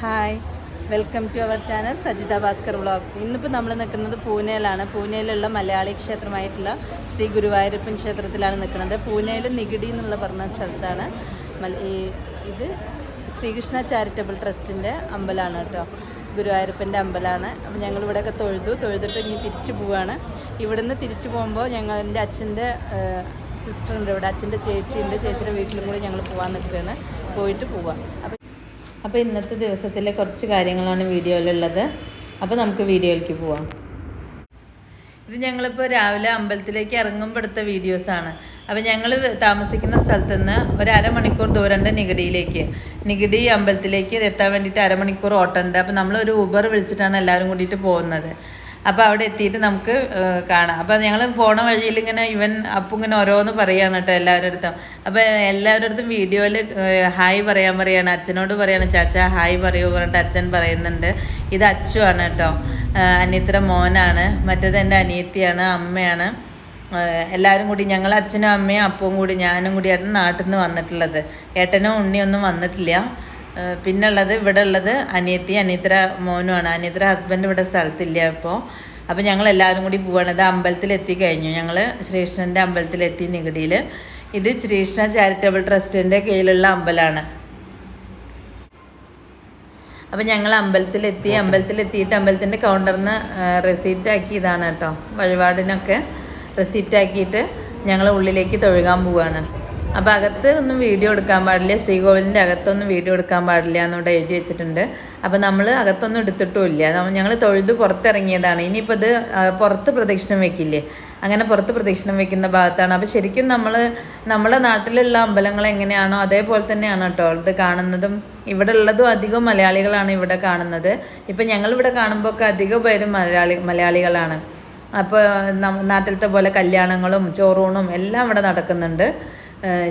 Hi welcome to our channel Sajitha Bhaskar vlogs ഇന്നിപ്പോൾ നമ്മൾ നിൽക്കുന്നത് പൂനെയിലാണ്. പൂനെയിലുള്ള മലയാളി ക്ഷേത്രമായിട്ടുള്ള ശ്രീ ഗുരുവായൂരപ്പൻ ക്ഷേത്രത്തിലാണ് നിൽക്കുന്നത്. പൂനെയിൽ നികിടി എന്നുള്ള പറഞ്ഞ സ്ഥലത്താണ് ഇത് ശ്രീകൃഷ്ണ ചാരിറ്റബിൾ ട്രസ്റ്റിന്റെ അമ്പലമാണ് കേട്ടോ. ഗുരുവായൂരപ്പന്റെ അമ്പലമാണ് അപ്പോൾ ഞങ്ങൾ ഇവിടെയൊക്കെ തൊഴുതു. തൊഴുതിട്ട് ഇനി തിരിച്ചു പോവുകയാണ് ഇവിടുന്ന് തിരിച്ചു പോകുമ്പോൾ ഞങ്ങൾ എന്റെ അച്ഛന്റെ സിസ്റ്ററുണ്ട് ഇവിടെ. അച്ഛന്റെ ചേച്ചിയുണ്ട്. ചേച്ചിയുടെ വീട്ടിലും കൂടി ഞങ്ങൾ പോകാൻ നിൽക്കുകയാണ്. പോയിട്ട് പോവാം. അപ്പോൾ അപ്പോൾ ഇന്നത്തെ ദിവസത്തിലെ കുറച്ച് കാര്യങ്ങളാണ് വീഡിയോയിലുള്ളത്. അപ്പോൾ നമുക്ക് വീഡിയോയിലേക്ക് പോവാം. ഇത് ഞങ്ങളിപ്പോൾ രാവിലെ അമ്പലത്തിലേക്ക് ഇറങ്ങുമ്പോൾ എടുത്ത വീഡിയോസാണ്. അപ്പോൾ ഞങ്ങൾ താമസിക്കുന്ന സ്ഥലത്ത് നിന്ന് ഒരു അരമണിക്കൂർ ദൂരമുണ്ട് നിഗടിയിലേക്ക്. നിഗടി അമ്പലത്തിലേക്ക് എത്താൻ വേണ്ടിയിട്ട് അരമണിക്കൂർ ഓട്ടമുണ്ട് അപ്പോൾ നമ്മൾ ഒരു ഊബർ വിളിച്ചിട്ടാണ് എല്ലാവരും കൂടിയിട്ട് പോകുന്നത്. അപ്പോൾ അവിടെ എത്തിയിട്ട് നമുക്ക് കാണാം. അപ്പോൾ ഞങ്ങൾ പോണ വഴിയിൽ ഇങ്ങനെ ഇവൻ അപ്പം ഇങ്ങനെ ഓരോന്ന് പറയാണ് കേട്ടോ എല്ലാവരുടെ അടുത്തും. അപ്പോൾ എല്ലാവരുടെ അടുത്തും വീഡിയോയിൽ ഹായ് പറയാൻ പറയാണ് അച്ഛനോട് പറയാണ് ചാച്ച ഹായ് പറയൂ പറഞ്ഞിട്ട് അച്ഛൻ പറയുന്നുണ്ട്. ഇത് അച്ചു ആണ് കേട്ടോ. അനിയത്തിയുടെ മോനാണ്. മറ്റേത് എന്റെ അനിയത്തിയാണ് അമ്മയാണ്. എല്ലാവരും കൂടി ഞങ്ങൾ അച്ഛനും അമ്മയും അപ്പവും കൂടി ഞാനും കൂടിയാണ് നാട്ടിൽ നിന്ന് വന്നിട്ടുള്ളത്. ഏട്ടനും ഉണ്ണിയൊന്നും വന്നിട്ടില്ല. പിന്നെ ഉള്ളത് ഇവിടെ ഉള്ളത് അനിയത്തി അനിയത്ര മോനുമാണ്. അനിയത്ര ഹസ്ബൻഡ് ഇവിടെ സ്ഥലത്തില്ല ഇപ്പോൾ അപ്പോൾ ഞങ്ങൾ എല്ലാവരും കൂടി പോവാണ്. ഇത് കഴിഞ്ഞു. എത്തിക്കഴിഞ്ഞു ഞങ്ങൾ ശ്രീകൃഷ്ണന്റെ അമ്പലത്തിലെത്തി നികുതിയിൽ ഇത് ശ്രീകൃഷ്ണ ചാരിറ്റബിൾ ട്രസ്റ്റിന്റെ കീഴിലുള്ള അമ്പലമാണ് അപ്പോൾ ഞങ്ങൾ അമ്പലത്തിലെത്തി അമ്പലത്തിലെത്തിയിട്ട് അമ്പലത്തിന്റെ കൗണ്ടറിൽ നിന്ന് റെസീപ്റ്റ് ആക്കിയതാണ് കേട്ടോ. വഴിപാടിനൊക്കെ റെസീപ്റ്റ് ആക്കിയിട്ട് ഞങ്ങൾ ഉള്ളിലേക്ക് തൊഴുകാൻ പോവുകയാണ് അപ്പോൾ അകത്ത് ഒന്നും വീഡിയോ എടുക്കാൻ പാടില്ല. ശ്രീകോവിലിന്റെ അകത്തൊന്നും വീഡിയോ എടുക്കാൻ പാടില്ല എന്നിവിടെ എഴുതി വെച്ചിട്ടുണ്ട്. അപ്പോൾ നമ്മൾ അകത്തൊന്നും എടുത്തിട്ടുമില്ല. ഞങ്ങൾ തൊഴുത് പുറത്തിറങ്ങിയതാണ്. ഇനിയിപ്പോൾ ഇത് പുറത്ത് പ്രദക്ഷിണം വെക്കില്ലേ? അങ്ങനെ പുറത്ത് പ്രദക്ഷിണം വെക്കുന്ന ഭാഗത്താണ്. അപ്പോൾ ശരിക്കും നമ്മൾ നമ്മുടെ നാട്ടിലുള്ള അമ്പലങ്ങൾ എങ്ങനെയാണോ അതേപോലെ തന്നെയാണ് കേട്ടോ ഇത് കാണുന്നതും. ഇവിടെ ഉള്ളതും അധികം മലയാളികളാണ് ഇവിടെ കാണുന്നത്. ഇപ്പം ഞങ്ങളിവിടെ കാണുമ്പോൾ ഒക്കെ അധികം പേരും മലയാളി മലയാളികളാണ്. അപ്പോൾ നാട്ടിലത്തെ പോലെ കല്യാണങ്ങളും ചോറൂണും എല്ലാം ഇവിടെ നടക്കുന്നുണ്ട്.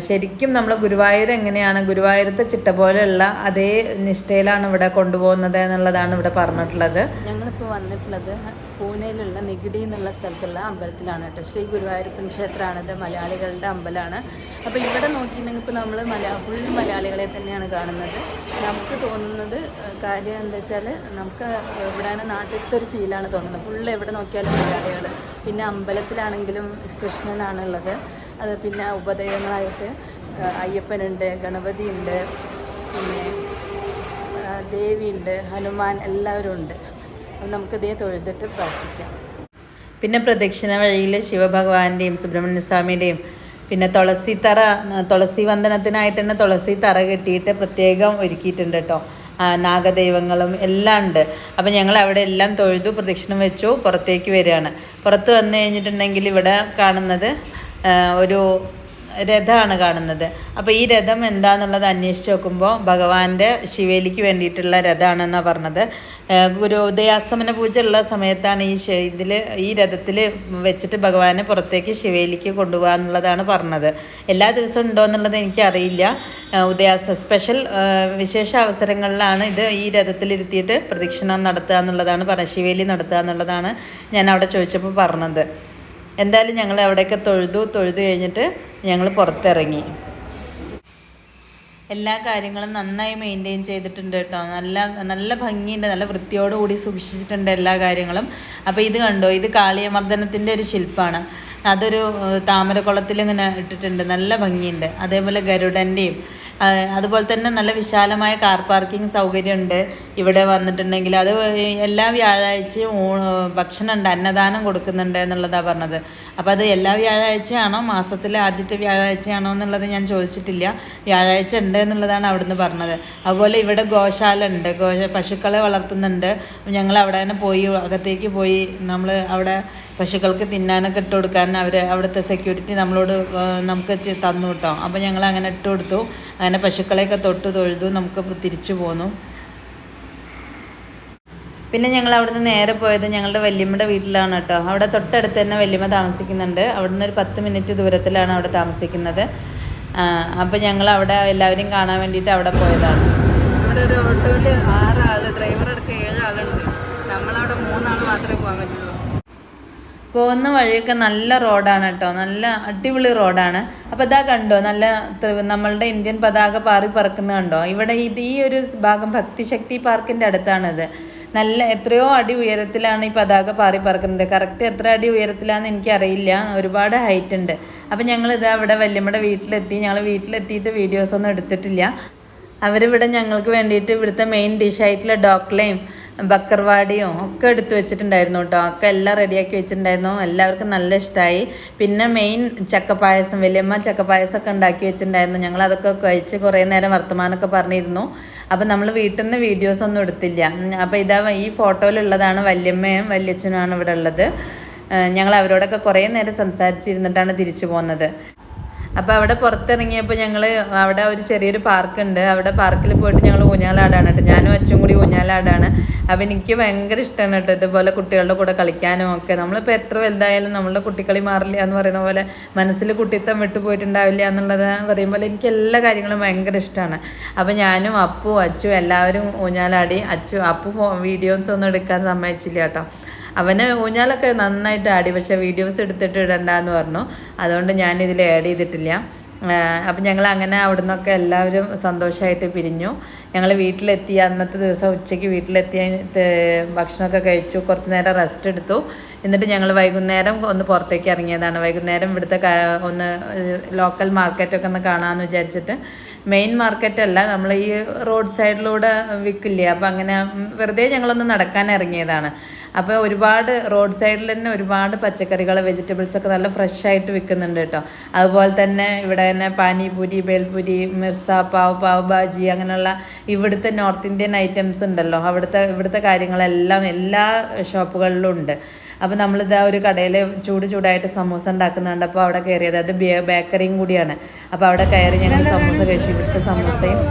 ശരിക്കും നമ്മൾ ഗുരുവായൂർ എങ്ങനെയാണ്? ഗുരുവായൂരത്തെ ചിട്ട പോലെയുള്ള അതേ നിഷ്ഠയിലാണ് ഇവിടെ കൊണ്ടുപോകുന്നത് എന്നുള്ളതാണ് ഇവിടെ പറഞ്ഞിട്ടുള്ളത്. ഞങ്ങളിപ്പോൾ വന്നിട്ടുള്ളത് പൂനെയിലുള്ള നികിടി എന്നുള്ള സ്ഥലത്തുള്ള അമ്പലത്തിലാണ് കേട്ടോ. ശ്രീ ഗുരുവായൂരപ്പൻ ക്ഷേത്രമാണ് ഇത് മലയാളികളുടെ അമ്പലമാണ്. അപ്പോൾ ഇവിടെ നോക്കിയിട്ടുണ്ടെങ്കിൽ ഇപ്പോൾ നമ്മൾ മലയാ ഫുൾ മലയാളികളെ തന്നെയാണ് കാണുന്നത്. നമുക്ക് തോന്നുന്നത് കാര്യം എന്താ വെച്ചാൽ നമുക്ക് ഇവിടെ നാട്ടിലത്തെ ഒരു ഫീലാണ് തോന്നുന്നത്. ഫുൾ എവിടെ നോക്കിയാലും മലയാളികൾ പിന്നെ അമ്പലത്തിലാണെങ്കിലും കൃഷ്ണനാണുള്ളത്. അത് പിന്നെ ഉപദൈവങ്ങളായിട്ട് അയ്യപ്പനുണ്ട് ഗണപതിയുണ്ട് പിന്നെ ദേവി ദേവിയുണ്ട് ഹനുമാൻ എല്ലാവരും ഉണ്ട് അപ്പം നമുക്ക് ഇതേ തൊഴുതിട്ട് പ്രാർത്ഥിക്കാം. പിന്നെ പ്രദക്ഷിണ വഴിയിൽ ശിവഭഗവാന്റെയും സുബ്രഹ്മണ്യ സ്വാമിയുടെയും പിന്നെ തുളസി തറ തുളസി വന്ദനത്തിനായിട്ട് തന്നെ തുളസി തറ കെട്ടിയിട്ട് പ്രത്യേകം ഒരുക്കിയിട്ടുണ്ട് കേട്ടോ. നാഗദൈവങ്ങളും എല്ലാം ഉണ്ട്. അപ്പം ഞങ്ങൾ അവിടെ എല്ലാം തൊഴുതു പ്രദക്ഷിണം വെച്ചു പുറത്തേക്ക് വരികയാണ്. പുറത്ത് വന്നു കഴിഞ്ഞിട്ടുണ്ടെങ്കിൽ ഇവിടെ കാണുന്നത് ഒരു രഥമാണ് കാണുന്നത്. അപ്പോൾ ഈ രഥം എന്താണെന്നുള്ളത് അന്വേഷിച്ച് നോക്കുമ്പോൾ ഭഗവാന്റെ ശിവേലിക്ക് വേണ്ടിയിട്ടുള്ള രഥമാണെന്നാണ് പറഞ്ഞത്. ഗുരു ഉദയാസ്തമന പൂജ ഉള്ള സമയത്താണ് ഈ ഇതിൽ ഈ രഥത്തിൽ വെച്ചിട്ട് ഭഗവാനെ പുറത്തേക്ക് ശിവേലിക്ക് കൊണ്ടുപോകുക എന്നുള്ളതാണ് പറഞ്ഞത്. എല്ലാ ദിവസവും ഉണ്ടോ എന്നുള്ളത് എനിക്കറിയില്ല ഉദയാസ്ത സ്പെഷ്യൽ വിശേഷ അവസരങ്ങളിലാണ് ഇത് ഈ രഥത്തിലിരുത്തിയിട്ട് പ്രദക്ഷിണം നടത്തുക എന്നുള്ളതാണ് പറഞ്ഞത്. ശിവേലി നടത്തുക എന്നുള്ളതാണ് ഞാൻ അവിടെ ചോദിച്ചപ്പോൾ പറഞ്ഞത്. എന്തായാലും ഞങ്ങൾ അവിടെയൊക്കെ തൊഴുതു തൊഴുതു കഴിഞ്ഞിട്ട് ഞങ്ങൾ പുറത്തിറങ്ങി. എല്ലാ കാര്യങ്ങളും നന്നായി മെയിന്റെയിൻ ചെയ്തിട്ടുണ്ട് കേട്ടോ. നല്ല നല്ല ഭംഗിയുണ്ട് നല്ല വൃത്തിയോടുകൂടി സൂക്ഷിച്ചിട്ടുണ്ട് എല്ലാ കാര്യങ്ങളും. അപ്പോൾ ഇത് കണ്ടോ ഇത് കാളിയമർദ്ദനത്തിന്റെ ഒരു ശില്പമാണ് അതൊരു താമരക്കുളത്തിൽ ഇങ്ങനെ ഇട്ടിട്ടുണ്ട്. നല്ല ഭംഗിയുണ്ട്. അതേപോലെ ഗരുഡന്റെയും അതുപോലെ തന്നെ നല്ല വിശാലമായ കാർ പാർക്കിംഗ് സൗകര്യമുണ്ട്. ഇവിടെ വന്നിട്ടുണ്ടെങ്കിൽ അത് എല്ലാ വ്യാഴാഴ്ചയും ഊ- ഭക്ഷണം ഉണ്ട് അന്നദാനം കൊടുക്കുന്നുണ്ട് എന്നുള്ളതാണ് പറഞ്ഞത്. അപ്പോൾ അത് എല്ലാ വ്യാഴാഴ്ചയാണോ മാസത്തിലെ ആദ്യത്തെ വ്യാഴാഴ്ചയാണോ എന്നുള്ളത് ഞാൻ ചോദിച്ചിട്ടില്ല. വ്യാഴാഴ്ച ഉണ്ട് എന്നുള്ളതാണ് അവിടുന്ന് പറഞ്ഞത്. അതുപോലെ ഇവിടെ ഗോശാല ഉണ്ട് ഗോ പശുക്കളെ വളർത്തുന്നുണ്ട്. ഞങ്ങൾ അവിടെ തന്നെ പോയി അകത്തേക്ക് പോയി നമ്മൾ അവിടെ പശുക്കൾക്ക് തിന്നാനൊക്കെ ഇട്ട് കൊടുക്കാൻ അവർ അവിടുത്തെ സെക്യൂരിറ്റി നമ്മളോട് നമുക്ക് തന്നു കേട്ടോ. അപ്പോൾ ഞങ്ങൾ അങ്ങനെ ഇട്ട് കൊടുത്തു. അങ്ങനെ പശുക്കളെയൊക്കെ തൊട്ട് തൊഴുതു നമുക്ക് തിരിച്ചു പോന്നു. പിന്നെ ഞങ്ങൾ അവിടുന്ന് നേരെ പോയത് ഞങ്ങളുടെ വല്യമ്മയുടെ വീട്ടിലാണ് കേട്ടോ. അവിടെ തൊട്ടടുത്ത് തന്നെ വല്യമ്മ താമസിക്കുന്നുണ്ട്. അവിടുന്ന് ഒരു പത്ത് മിനിറ്റ് ദൂരത്തിലാണ് അവിടെ താമസിക്കുന്നത്. അപ്പോൾ ഞങ്ങൾ അവിടെ എല്ലാവരും കാണാൻ വേണ്ടിയിട്ട് അവിടെ പോയതാണ്. അവിടെ ഒരു ഓട്ടോയിൽ ആറ് ആൾ ഡ്രൈവർ അടക്കം ഏഴ് ആളുണ്ട്. നമ്മളവിടെ മൂന്നാൾ മാത്രമേ പോകാൻ പറ്റുള്ളൂ പോകുന്ന വഴിയൊക്കെ നല്ല റോഡാണ് കേട്ടോ. നല്ല അടിപൊളി റോഡാണ്. അപ്പോൾ ഇതാ കണ്ടോ നല്ല നമ്മളുടെ ഇന്ത്യൻ പതാക പാറി പറക്കുന്നത് കണ്ടോ? ഇവിടെ ഇത് ഈ ഒരു ഭാഗം ഭക്തിശക്തി പാർക്കിന്റെ അടുത്താണിത്. നല്ല എത്രയോ അടി ഉയരത്തിലാണ് ഈ പതാക പാറി പറക്കുന്നത്. കറക്റ്റ് എത്ര അടി ഉയരത്തിലാണെന്ന് എനിക്കറിയില്ല. ഒരുപാട് ഹൈറ്റ് ഉണ്ട്. അപ്പം ഞങ്ങളിത് അവിടെ വല്യമ്മയുടെ വീട്ടിലെത്തി. ഞങ്ങൾ വീട്ടിലെത്തിയിട്ട് വീഡിയോസൊന്നും എടുത്തിട്ടില്ല. അവരിവിടെ ഞങ്ങൾക്ക് വേണ്ടിയിട്ട് ഇവിടുത്തെ മെയിൻ ഡിഷായിട്ടുള്ള ഡോക്ലയും ബക്കർവാടിയും ഒക്കെ എടുത്തു വെച്ചിട്ടുണ്ടായിരുന്നു കേട്ടോ. ഒക്കെ എല്ലാം റെഡിയാക്കി വെച്ചിട്ടുണ്ടായിരുന്നു. എല്ലാവർക്കും നല്ല ഇഷ്ടമായി പിന്നെ മെയിൻ ചക്കപ്പായസം വലിയമ്മ ചക്കപ്പായസം ഒക്കെ ഉണ്ടാക്കി വെച്ചിട്ടുണ്ടായിരുന്നു. ഞങ്ങൾ അതൊക്കെ കഴിച്ച് കുറേ നേരം വർത്തമാനമൊക്കെ പറഞ്ഞിരുന്നു. അപ്പം നമ്മൾ വീട്ടിൽ നിന്ന് വീഡിയോസ് ഒന്നും എടുത്തില്ല. അപ്പോൾ ഇതാ ഈ ഫോട്ടോയിലുള്ളതാണ് വല്യമ്മയും വല്യച്ഛനുമാണ് ഇവിടെ ഉള്ളത്. ഞങ്ങൾ അവരോടൊക്കെ കുറേ നേരം സംസാരിച്ചിരുന്നിട്ടാണ് തിരിച്ചു പോകുന്നത്. അപ്പോൾ അവിടെ പുറത്തിറങ്ങിയപ്പോൾ ഞങ്ങൾ അവിടെ ഒരു ചെറിയൊരു പാർക്കുണ്ട്. അവിടെ പാർക്കിൽ പോയിട്ട് ഞങ്ങൾ ഊഞ്ഞാലാടാണ് കേട്ടോ. ഞാനും അച്ഛനും കൂടി ഊഞ്ഞാലാടാണ്. അപ്പോൾ എനിക്ക് ഭയങ്കര ഇഷ്ടമാണ് കേട്ടോ ഇതുപോലെ കുട്ടികളുടെ കൂടെ കളിക്കാനും ഒക്കെ. നമ്മളിപ്പോൾ എത്ര വലുതായാലും നമ്മളുടെ കുട്ടിക്കളി മാറില്ല എന്ന് പറയുന്ന പോലെ മനസ്സിൽ കുട്ടിത്തം വിട്ടുപോയിട്ടുണ്ടാവില്ല എന്നുള്ളത് പറയുമ്പോൾ എനിക്ക് എല്ലാ കാര്യങ്ങളും ഭയങ്കര ഇഷ്ടമാണ് അപ്പോൾ ഞാനും അപ്പു അച്ചു എല്ലാവരും ഊഞ്ഞാലാടി. അച്ചു അപ്പു വീഡിയോസ് ഒന്നും എടുക്കാൻ സമ്മതിച്ചില്ല കേട്ടോ. അവന് ഊഞ്ഞാലൊക്കെ നന്നായിട്ട് ആടി പക്ഷേ വീഡിയോസ് എടുത്തിട്ട് ഇടണ്ടെന്ന് പറഞ്ഞു. അതുകൊണ്ട് ഞാൻ ഇതിൽ ആഡ് ചെയ്തിട്ടില്ല അപ്പം ഞങ്ങൾ അങ്ങനെ അവിടെ നിന്നൊക്കെ എല്ലാവരും സന്തോഷമായിട്ട് പിരിഞ്ഞു. ഞങ്ങൾ വീട്ടിലെത്തി അന്നത്തെ ദിവസം ഉച്ചയ്ക്ക് വീട്ടിലെത്തി ത- ഭക്ഷണമൊക്കെ കഴിച്ചു കുറച്ച് നേരം റെസ്റ്റ് എടുത്തു. എന്നിട്ട് ഞങ്ങൾ വൈകുന്നേരം ഒന്ന് പുറത്തേക്ക് ഇറങ്ങിയതാണ്. വൈകുന്നേരം ഇവിടുത്തെ ഒന്ന് ലോക്കൽ മാർക്കറ്റൊക്കെ ഒന്ന് കാണാമെന്ന് വിചാരിച്ചിട്ട് മെയിൻ മാർക്കറ്റ് അല്ല. നമ്മൾ ഈ റോഡ് സൈഡിലൂടെ വിൽക്കില്ലേ അപ്പോൾ അങ്ങനെ വെറുതെ ഞങ്ങളൊന്ന് നടക്കാൻ ഇറങ്ങിയതാണ്. അപ്പോൾ ഒരുപാട് റോഡ് സൈഡിൽ തന്നെ ഒരുപാട് പച്ചക്കറികൾ വെജിറ്റബിൾസ് ഒക്കെ നല്ല ഫ്രഷ് ആയിട്ട് വിൽക്കുന്നുണ്ട് കേട്ടോ. അതുപോലെ തന്നെ ഇവിടെ തന്നെ പാനിപൂരി ബേൽപൂരി മിർസ പാവ് പാവ് ബാജി അങ്ങനെയുള്ള ഇവിടുത്തെ നോർത്ത് ഇന്ത്യൻ ഐറ്റംസ് ഉണ്ടല്ലോ. അവിടുത്തെ ഇവിടുത്തെ കാര്യങ്ങളെല്ലാം എല്ലാ ഷോപ്പുകളിലും ഉണ്ട്. അപ്പോൾ നമ്മളിതാ ഒരു കടയിൽ ചൂട് ചൂടായിട്ട് സമൂസ ഉണ്ടാക്കുന്നുണ്ട്. അപ്പോൾ അവിടെ കയറിയത് അത് ബേക്കറിയും കൂടിയാണ്. അപ്പോൾ അവിടെ കയറി ഞങ്ങൾ സമൂസ കഴിച്ചു. ഇവിടുത്തെ സമൂസയും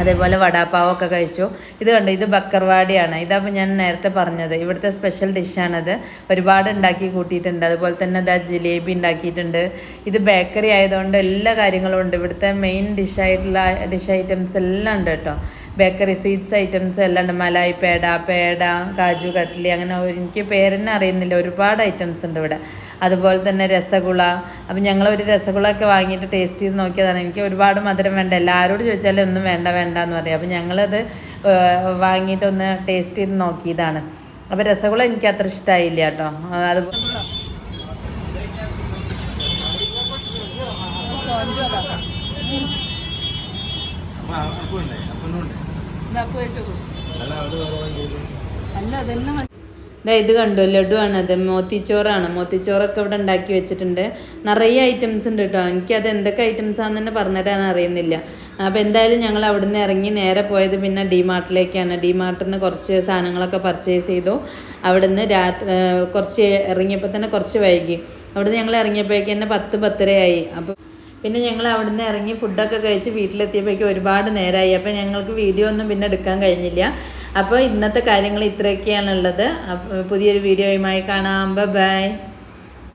അതേപോലെ വടാപ്പാവൊക്കെ കഴിച്ചു. ഇത് കണ്ടു? ഇത് ബക്കർവാടിയാണ്. ഇതപ്പോൾ ഞാൻ നേരത്തെ പറഞ്ഞത്. ഇവിടുത്തെ സ്പെഷ്യൽ ഡിഷാണത് ഒരുപാട് ഉണ്ടാക്കി കൂട്ടിയിട്ടുണ്ട്. അതുപോലെ തന്നെ ഇതാ ജിലേബി ഉണ്ടാക്കിയിട്ടുണ്ട്. ഇത് ബേക്കറി ആയതുകൊണ്ട് എല്ലാ കാര്യങ്ങളും ഉണ്ട്. ഇവിടുത്തെ മെയിൻ ഡിഷായിട്ടുള്ള ഡിഷ് ഐറ്റംസ് എല്ലാം ഉണ്ട് കേട്ടോ. ബേക്കറി സ്വീറ്റ്സ് ഐറ്റംസ് എല്ലാം ഉണ്ട്. മലായി പേട പേട കാജു കട്ട്ലി അങ്ങനെ എനിക്ക് പേരെന്നെ അറിയുന്നില്ല. ഒരുപാട് ഐറ്റംസ് ഉണ്ട് ഇവിടെ. അതുപോലെ തന്നെ രസഗുള. അപ്പം ഞങ്ങൾ ഒരു രസഗുള ഒക്കെ വാങ്ങിയിട്ട് ടേസ്റ്റ് ചെയ്ത് നോക്കിയതാണ്. എനിക്ക് ഒരുപാട് മധുരം വേണ്ട. എല്ലാവരോട് ചോദിച്ചാലും ഒന്നും വേണ്ട വേണ്ട എന്ന് പറയും. അപ്പം ഞങ്ങളത് വാങ്ങിയിട്ടൊന്ന് ടേസ്റ്റ് ചെയ്ത് നോക്കിയതാണ്. അപ്പോൾ രസഗുള എനിക്ക് അത്ര ഇഷ്ടമായില്ല കേട്ടോ. അത് ദേ ഇത് കണ്ടു ലഡു ആണ് അത്. മോത്തിച്ചോറാണ്. മോത്തിച്ചോറൊക്കെ ഇവിടെ ഉണ്ടാക്കി വെച്ചിട്ടുണ്ട്. നിറയെ ഐറ്റംസ് ഉണ്ട് കേട്ടോ. എനിക്കത് എന്തൊക്കെ ഐറ്റംസ് ആണെന്ന് തന്നെ പറഞ്ഞുതരാൻ അറിയുന്നില്ല. അപ്പോൾ എന്തായാലും ഞങ്ങൾ അവിടുന്ന് ഇറങ്ങി നേരെ പോയത് പിന്നെ ഡിമാർട്ടിലേക്കാണ്. ഡിമാർട്ടിൽ നിന്ന് കുറച്ച് സാധനങ്ങളൊക്കെ പർച്ചേസ് ചെയ്തു. അവിടുന്ന് രാത്രി കുറച്ച് ഇറങ്ങിയപ്പോൾ തന്നെ കുറച്ച് വൈകി. അവിടുന്ന് ഞങ്ങൾ ഇറങ്ങിയപ്പോഴേക്കും തന്നെ പത്ത് പത്തരയായി. അപ്പോൾ പിന്നെ ഞങ്ങൾ അവിടുന്ന് ഇറങ്ങി ഫുഡൊക്കെ കഴിച്ച് വീട്ടിലെത്തിയപ്പോഴേക്കും ഒരുപാട് നേരമായി അപ്പോൾ ഞങ്ങൾക്ക് വീഡിയോ ഒന്നും പിന്നെ എടുക്കാൻ കഴിഞ്ഞില്ല. അപ്പോൾ ഇന്നത്തെ കാര്യങ്ങൾ ഇത്രയൊക്കെയാണുള്ളത്. പുതിയൊരു വീഡിയോയുമായി കാണാം. ബൈ